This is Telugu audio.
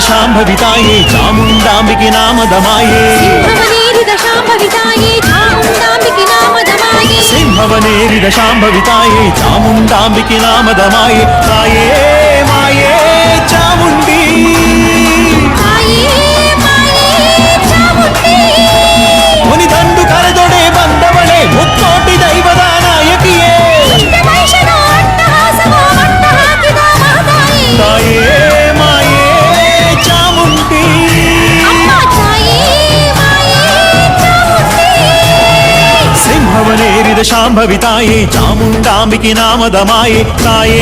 శాంభవితాయే చాముండాంబికి నామదమాయే సింహవనేరిద శాంభవితాయే చాముండాంబికి నామదమాయే తాయే మాయే చాముండి. మునిదండు కరదొడే బందవళే ముక్కోటి దైవదా నాయకియే తాయే శాంభవి తాయే చాముండాంబికి నామదమాయే తాయే.